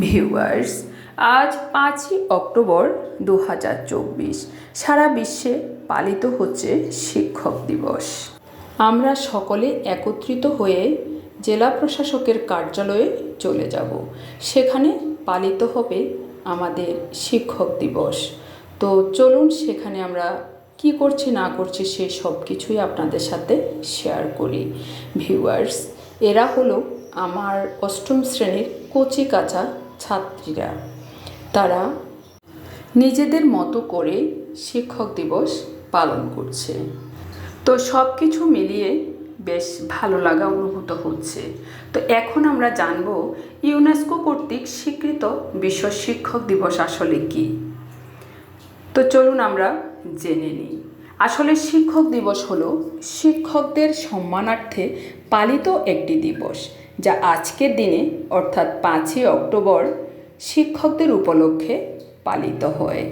Viewers, আজ পাঁচই October দু হাজার চব্বিশ। সারা বিশ্বে পালিত হচ্ছে শিক্ষক দিবস। আমরা সকলে একত্রিত হয়ে জেলা প্রশাসকের কার্যালয়ে চলে যাব। সেখানে পালিত হবে আমাদের শিক্ষক দিবস। তো চলুন সেখানে আমরা কি করছি, না করছি সেই সব কিছুই আপনাদের সাথে শেয়ার করি। ভিউয়ার্স, এরা হলো আমার অষ্টম শ্রেণির কচি কাঁচা ছাত্রীরা। তারা নিজেদের মতো করে শিক্ষক দিবস পালন করছে। তো সব কিছু মিলিয়ে বেশ ভালো লাগা অনুভূত হচ্ছে। তো এখন আমরা জানব, ইউনেস্কো কর্তৃক স্বীকৃত বিশ্ব শিক্ষক দিবস আসলে কী? তো চলুন আমরা জেনে নিই। আসলে শিক্ষক দিবস হলো শিক্ষকদের সম্মানার্থে পালিত একটি দিবস। যা আজকের দিনে, অর্থাৎ পাঁচই অক্টোবর, শিক্ষকদের উপলক্ষে পালিত হয়।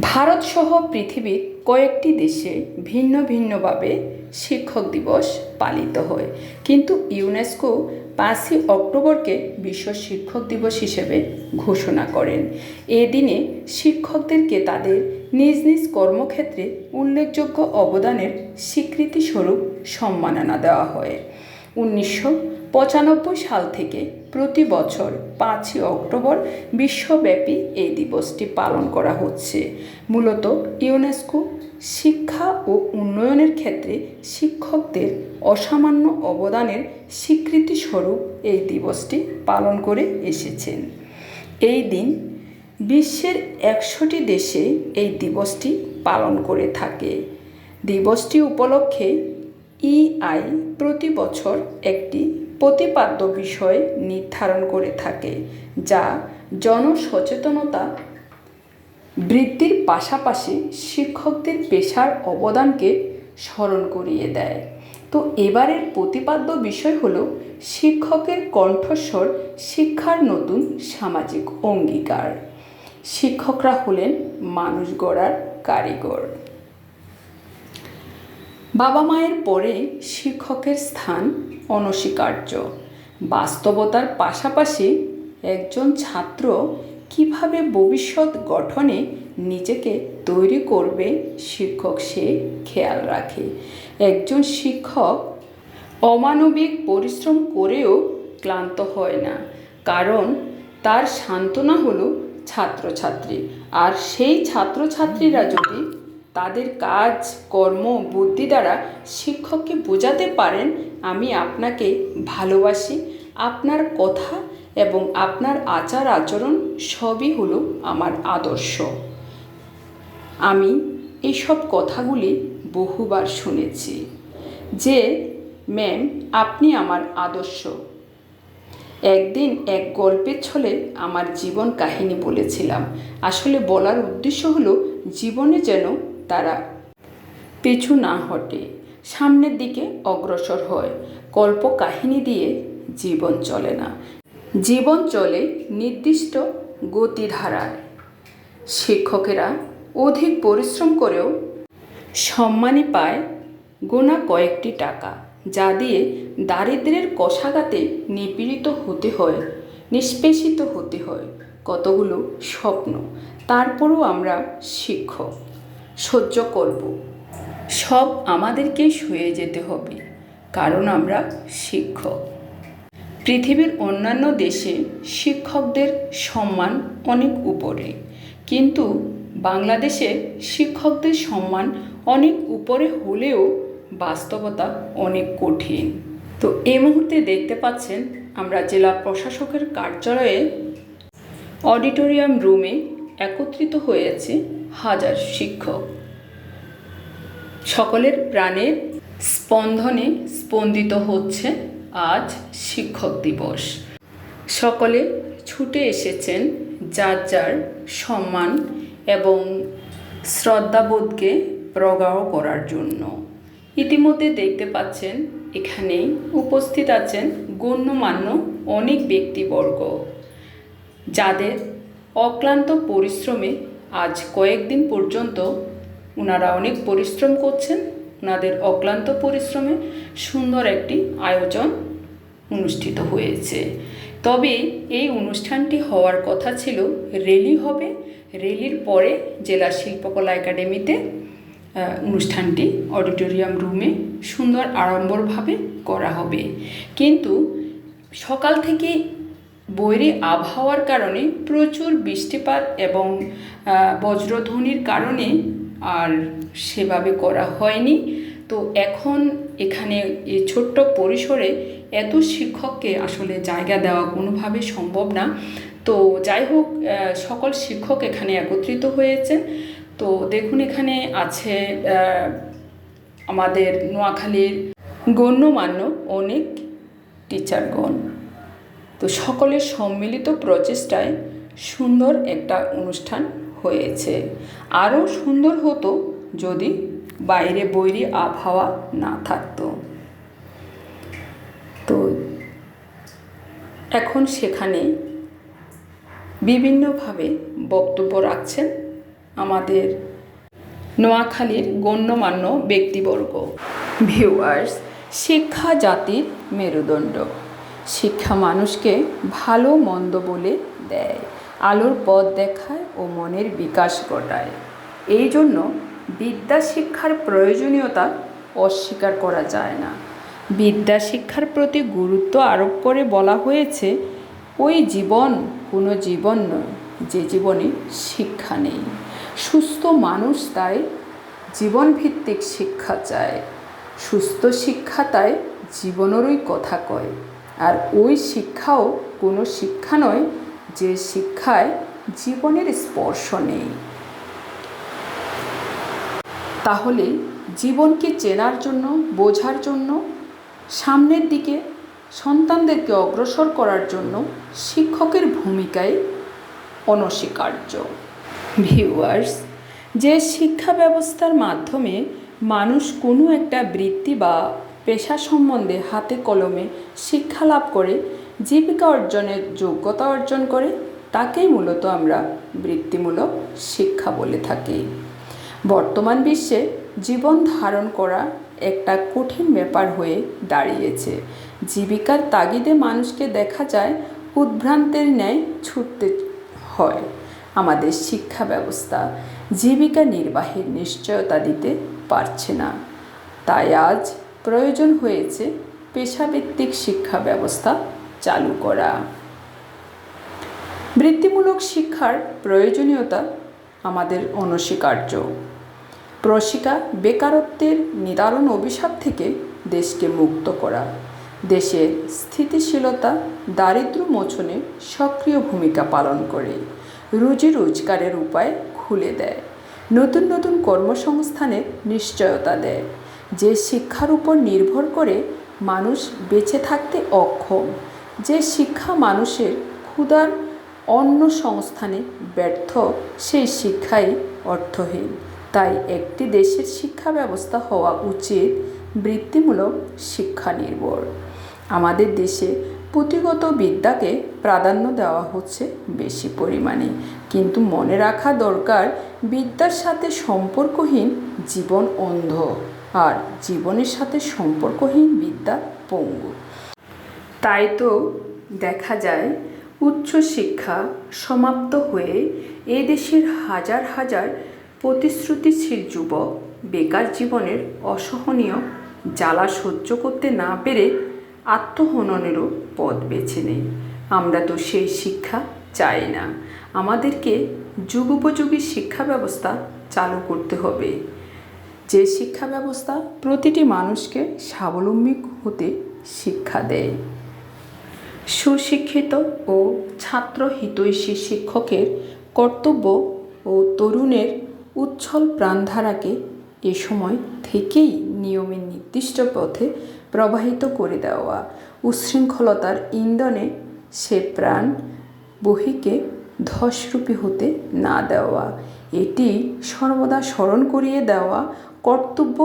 ভারতসহ পৃথিবীর কয়েকটি দেশে ভিন্ন ভিন্নভাবে শিক্ষক দিবস পালিত হয়। কিন্তু ইউনেস্কো পাঁচই অক্টোবরকে বিশ্ব শিক্ষক দিবস হিসেবে ঘোষণা করেন। এ দিনে শিক্ষকদেরকে তাদের নিজ নিজ কর্মক্ষেত্রে উল্লেখযোগ্য অবদানের স্বীকৃতিস্বরূপ সম্মাননা দেওয়া হয়। উনিশশো পঁচানব্বই সাল থেকে প্রতি বছর পাঁচই অক্টোবর বিশ্বব্যাপী এই দিবসটি পালন করা হচ্ছে। মূলত ইউনেস্কো শিক্ষা ও উন্নয়নের ক্ষেত্রে শিক্ষকদের অসামান্য অবদানের স্বীকৃতিস্বরূপ এই দিবসটি পালন করে এসেছেন। এই দিন বিশ্বের একশোটি দেশে এই দিবসটি পালন করে থাকে। দিবসটি উপলক্ষে ইআই প্রতি বছর একটি প্রতিপাদ্য বিষয় নির্ধারণ করে থাকে, যা জনসচেতনতা বৃদ্ধির পাশাপাশি শিক্ষকদের পেশার অবদানকে স্মরণ করিয়ে দেয়। তো এবারের প্রতিপাদ্য বিষয় হলো শিক্ষকের কণ্ঠস্বর শিক্ষার নতুন সামাজিক অঙ্গীকার। শিক্ষকরা হলেন মানুষ গড়ার কারিগর। বাবা মায়ের পরে শিক্ষকের স্থান অনস্বীকার্য। বাস্তবতার পাশাপাশি একজন ছাত্র কীভাবে ভবিষ্যৎ গঠনে নিজেকে তৈরি করবে শিক্ষক সে খেয়াল রাখে। একজন শিক্ষক অমানবিক পরিশ্রম করেও ক্লান্ত হয় না, কারণ তার সান্ত্বনা হলো ছাত্রছাত্রী। আর সেই ছাত্রছাত্রীরা যদি তাদের কাজ, কর্ম, বুদ্ধি দ্বারা শিক্ষককে বোঝাতে পারেন, আমি আপনাকে ভালোবাসি। আপনার কথা এবং আপনার আচার আচরণ সবই হলো আমার আদর্শ। আমি এইসব কথাগুলি বহুবার শুনেছি যে, ম্যাম, আপনি আমার আদর্শ। একদিন এক গল্পের ছলে আমার জীবন কাহিনী বলেছিলাম। আসলে বলার উদ্দেশ্য হলো, জীবনে যেন তারা। পিছু না হটে, সামনের দিকে অগ্রসর হয়। কল্প কাহিনী দিয়ে জীবন চলে না। জীবন চলে নির্দিষ্ট গতিধারায়। শিক্ষকেরা অধিক পরিশ্রম করেও সম্মানই পায় গোনা কয়েকটি টাকা, যা দিয়ে দারিদ্রের কষাঘাতে নিপীড়িত হতে হয়, নিষ্পেষিত হতে হয়। কতগুলো স্বপ্ন, তারপরও আমরা শিক্ষক। সহ্য করব। সব আমাদেরকেই সয়ে যেতে হবে, কারণ আমরা শিক্ষক। পৃথিবীর অন্যান্য দেশে শিক্ষকদের সম্মান অনেক উপরে, কিন্তু বাংলাদেশে শিক্ষকদের সম্মান অনেক উপরে হলেও বাস্তবতা অনেক কঠিন। তো এই মুহূর্তে দেখতে পাচ্ছেন আমরা জেলা প্রশাসকের কার্যালয়ে অডিটোরিয়াম রুমে একত্রিত হয়েছে হাজার শিক্ষক। সকলের প্রাণের স্পন্দনে স্পন্দিত হচ্ছে আজ শিক্ষক দিবস। সকলে ছুটে এসেছেন যার যার সম্মান এবং শ্রদ্ধাবোধকে প্রগাঢ় করার জন্য। ইতিমধ্যে দেখতে পাচ্ছেন এখানে উপস্থিত আছেন গণ্যমান্য অনেক ব্যক্তিবর্গ, যাদের অক্লান্ত পরিশ্রমে আজ কয়েকদিন পর্যন্ত ওনারা অনেক পরিশ্রম করছেন। ওনাদের অক্লান্ত পরিশ্রমে সুন্দর একটি আয়োজন অনুষ্ঠিত হয়েছে। তবে এই অনুষ্ঠানটি হওয়ার কথা ছিল রেলি হবে। রেলির পরে জেলা শিল্পকলা একাডেমিতে অনুষ্ঠানটি অডিটোরিয়াম রুমে সুন্দর আড়ম্বরভাবে করা হবে। কিন্তু সকাল থেকে বৈরী আবহাওয়ার কারণে প্রচুর বৃষ্টিপাত এবং বজ্রধ্বনির কারণে আর সেভাবে করা হয়নি। তো এখন এখানে এই ছোট্ট পরিসরে এত শিক্ষককে আসলে জায়গা দেওয়া কোনোভাবে সম্ভব না। তো যাই হোক সকল শিক্ষক এখানে একত্রিত হয়েছেন। তো দেখুন এখানে আছে আমাদের নোয়াখালীর গণ্যমান্য অনেক টিচারগণ। তো সকলের সম্মিলিত প্রচেষ্টায় সুন্দর একটা অনুষ্ঠান হয়েছে। আরও সুন্দর হতো যদি বাইরে বৈরি আবহাওয়া না থাকতো। তো এখন সেখানে বিভিন্নভাবে বক্তব্য রাখছেন আমাদের নোয়াখালীর গণ্যমান্য ব্যক্তিবর্গ ভিউয়ার্স শিক্ষা জাতির মেরুদণ্ড। শিক্ষা মানুষকে ভালো, মন্দ বলে দেয়, আলোর পথ দেখায় ও মনের বিকাশ ঘটায়। এই জন্য বিদ্যা শিক্ষার প্রয়োজনীয়তা অস্বীকার করা যায় না। বিদ্যা শিক্ষার প্রতি গুরুত্ব আরোপ করে বলা হয়েছে, ওই জীবন কোনো জীবন নয়, যে জীবনে শিক্ষা নেই। সুস্থ মানুষ তাই জীবনভিত্তিক শিক্ষা চায়। সুস্থ শিক্ষা তাই জীবনেরই কথা কয়। আর ওই শিক্ষাও কোনো শিক্ষা নয় যে শিক্ষায় জীবনের স্পর্শ নেই। তাহলে জীবনকে চেনার জন্য, বোঝার জন্য, সামনের দিকে সন্তানদেরকে অগ্রসর করার জন্য শিক্ষকের ভূমিকায় অনস্বীকার্য। ভিউয়ার্স, যে শিক্ষা ব্যবস্থার মাধ্যমে মানুষ কোনো একটা বৃত্তি বা পেশা সম্বন্ধে হাতে কলমে শিক্ষা লাভ করে, জীবিকা অর্জনের যোগ্যতা অর্জন করে, তাকেই মূলত আমরা বৃত্তিমূলক শিক্ষা বলে থাকি। বর্তমান বিশ্বে জীবন ধারণ করা একটা কঠিন ব্যাপার হয়ে দাঁড়িয়েছে। জীবিকার তাগিদে মানুষকে দেখা যায় উদ্ভ্রান্তের ন্যায় ছুটতে হয়। আমাদের শিক্ষা ব্যবস্থা জীবিকা নির্বাহের নিশ্চয়তা দিতে পারছে না। তাই আজ প্রয়োজন হয়েছে পেশাভিত্তিক শিক্ষা ব্যবস্থা চালু করা। বৃত্তিমূলক শিক্ষার প্রয়োজনীয়তা আমাদের অনস্বীকার্য। প্রশিকা বেকারত্বের নিদারণ অভিশাপ থেকে দেশকে মুক্ত করা। দেশের স্থিতিশীলতা দারিদ্র মোচনে সক্রিয় ভূমিকা পালন করে। রুজি রোজগারের উপায় খুলে দেয়। নতুন নতুন কর্মসংস্থানের নিশ্চয়তা দেয়। যে শিক্ষার উপর নির্ভর করে মানুষ বেঁচে থাকতে অক্ষম, যে শিক্ষা মানুষের ক্ষুধার অন্য সংস্থানে ব্যর্থ, সেই শিক্ষাই অর্থহীন। তাই একটি দেশের শিক্ষা ব্যবস্থা হওয়া উচিত বৃত্তিমূলক শিক্ষা নির্ভর। আমাদের দেশে পুঁথিগত বিদ্যাকে প্রাধান্য দেওয়া হচ্ছে বেশি পরিমাণে। কিন্তু মনে রাখা দরকার, বিদ্যার সাথে সম্পর্কহীন জীবন অন্ধ। আর জীবনের সাথে সম্পর্কহীন বিদ্যা পঙ্গু। তাই তো দেখা যায় উচ্চশিক্ষা সমাপ্ত হয়ে এ দেশের হাজার হাজার প্রতিশ্রুতিশীল যুবক বেকার জীবনের অসহনীয় জ্বালা সহ্য করতে না পেরে আত্মহননেরও পথ বেছে নেই। আমরা তো সেই শিক্ষা চাই না। আমাদেরকে যুগোপযোগী শিক্ষা ব্যবস্থা চালু করতে হবে। যে শিক্ষা ব্যবস্থা প্রতিটি মানুষকে স্বাবলম্বী হতে শিক্ষা দেয়। সুশিক্ষিত ও ছাত্র হিতৈষী শিক্ষকের কর্তব্য ও তরুণের উচ্ছল প্রাণধারাকে এ সময় থেকেই নিয়মের নির্দিষ্ট পথে প্রবাহিত করে দেওয়া। উচ্ছৃঙ্খলতার ইন্ধনে সে প্রাণ বহিকে ধসরূপী হতে না দেওয়া। এটি সর্বদা স্মরণ করিয়ে দেওয়া কর্তব্য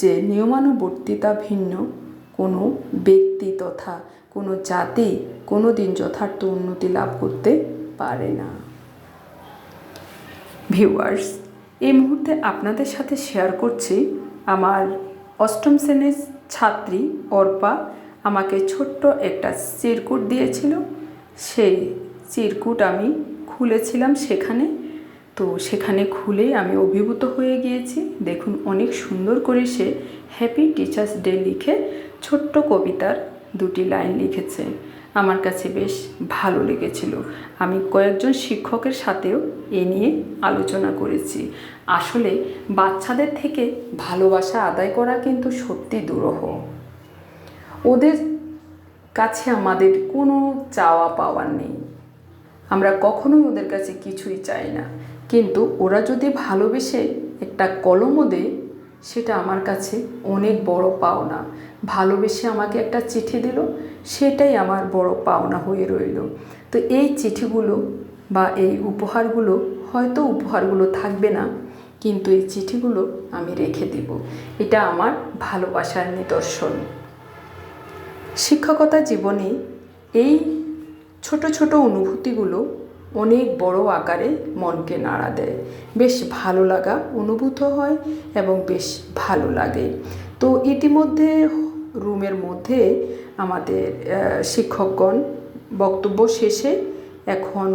যে নিয়মানুবর্তিতা ভিন্ন, কোনো ব্যক্তি তথা কোনো জাতি কোনো দিন যথার্থ উন্নতি লাভ করতে পারে না। ভিউয়ার্স, এই মুহূর্তে আপনাদের সাথে শেয়ার করছি আমার অষ্টম শ্রেণির ছাত্রী অর্পা আমাকে ছোট্ট একটা চিরকুট দিয়েছিল। সেই চিরকুট আমি খুলেছিলাম সেখানে। তো সেখানে খুলেই আমি অভিভূত হয়ে গিয়েছি। দেখুন, অনেক সুন্দর করে সে হ্যাপি টিচার্স ডে লিখে ছোট্ট কবিতার দুটি লাইন লিখেছে। আমার কাছে বেশ ভালো লেগেছিল। আমি কয়েকজন শিক্ষকের সাথেও এ নিয়ে আলোচনা করেছি। আসলে বাচ্চাদের থেকে ভালোবাসা আদায় করা কিন্তু সত্যি দুরূহ। ওদের কাছে আমাদের কোনো চাওয়া পাওয়ার নেই। আমরা কখনোই ওদের কাছে কিছুই চাই না। কিন্তু ওরা যদি ভালোবেসে একটা কলমও দেয়, সেটা আমার কাছে অনেক বড় পাওনা। ভালোবেসে আমাকে একটা চিঠি দিল, সেটাই আমার বড় পাওনা হয়ে রইল। তো এই চিঠিগুলো বা এই উপহারগুলো, হয়তো উপহারগুলো থাকবে না, কিন্তু এই চিঠিগুলো আমি রেখে দেব। এটা আমার ভালোবাসার নিদর্শন। শিক্ষকতা জীবনে এই ছোট ছোট অনুভূতিগুলো অনেক বড় আকারে মনকে নাড়া দেয়। বেশ ভালো লাগা অনুভূত হয় এবং বেশ ভালো লাগে। তো ইতিমধ্যে রুমের মধ্যে আমাদের শিক্ষকগণ বক্তব্য শেষে এখন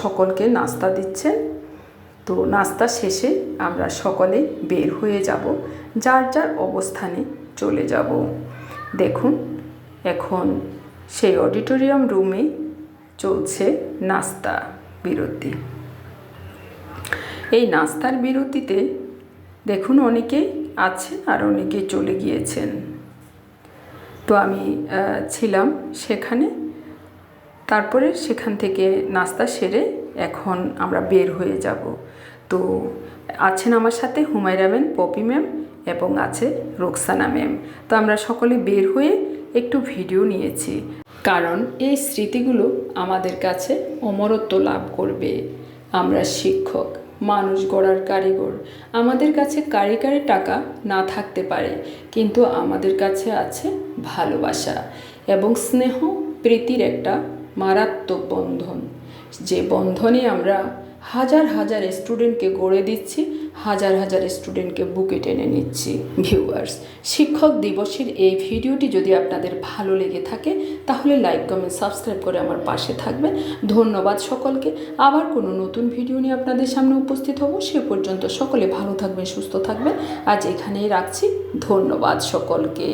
সকলকে নাস্তা দিচ্ছেন। তো নাস্তা শেষে আমরা সকলে বের হয়ে যাব। যার যার অবস্থানে চলে যাব। দেখুন, এখন সেই অডিটোরিয়াম রুমে চলছে নাস্তা। বিরতি। এই নাস্তার বিরতিতে দেখুন অনেকে আছেন আর অনেকে চলে গিয়েছেন। তো আমি ছিলাম সেখানে। তারপরে সেখান থেকে নাস্তা সেরে এখন আমরা বের হয়ে যাব। তো আছেন আমার সাথে হুমায়রা ম্যাম, পপি ম্যাম এবং আছে রোকসানা ম্যাম। তো আমরা সকলে বের হয়ে একটু ভিডিও নিয়েছি। কারণ এই স্মৃতিগুলো আমাদের কাছে অমরত্ব লাভ করবে। আমরা শিক্ষক, মানুষ গড়ার কারিগর। আমাদের কাছে কারি কারি টাকা না থাকতে পারে, কিন্তু আমাদের কাছে আছে ভালোবাসা এবং স্নেহ, প্রীতির একটা মারাত্মক বন্ধন। যে বন্ধনে আমরা হাজার হাজার স্টুডেন্টকে গড়ে দিচ্ছি হাজার হাজার স্টুডেন্টকে বুকে টেনে নিচ্ছি ভিউয়ার্স শিক্ষক দিবসের এই ভিডিওটি যদি আপনাদের ভালো লেগে থাকে, তাহলে লাইক কমেন্ট সাবস্ক্রাইব করে আমার পাশে থাকবেন। ধন্যবাদ সকলকে। আবার কোনো নতুন ভিডিও নিয়ে আপনাদের সামনে উপস্থিত হব। সে পর্যন্ত সকলে ভালো থাকবেন, সুস্থ থাকবেন। আজ এখানেই রাখছি। ধন্যবাদ সকলকে।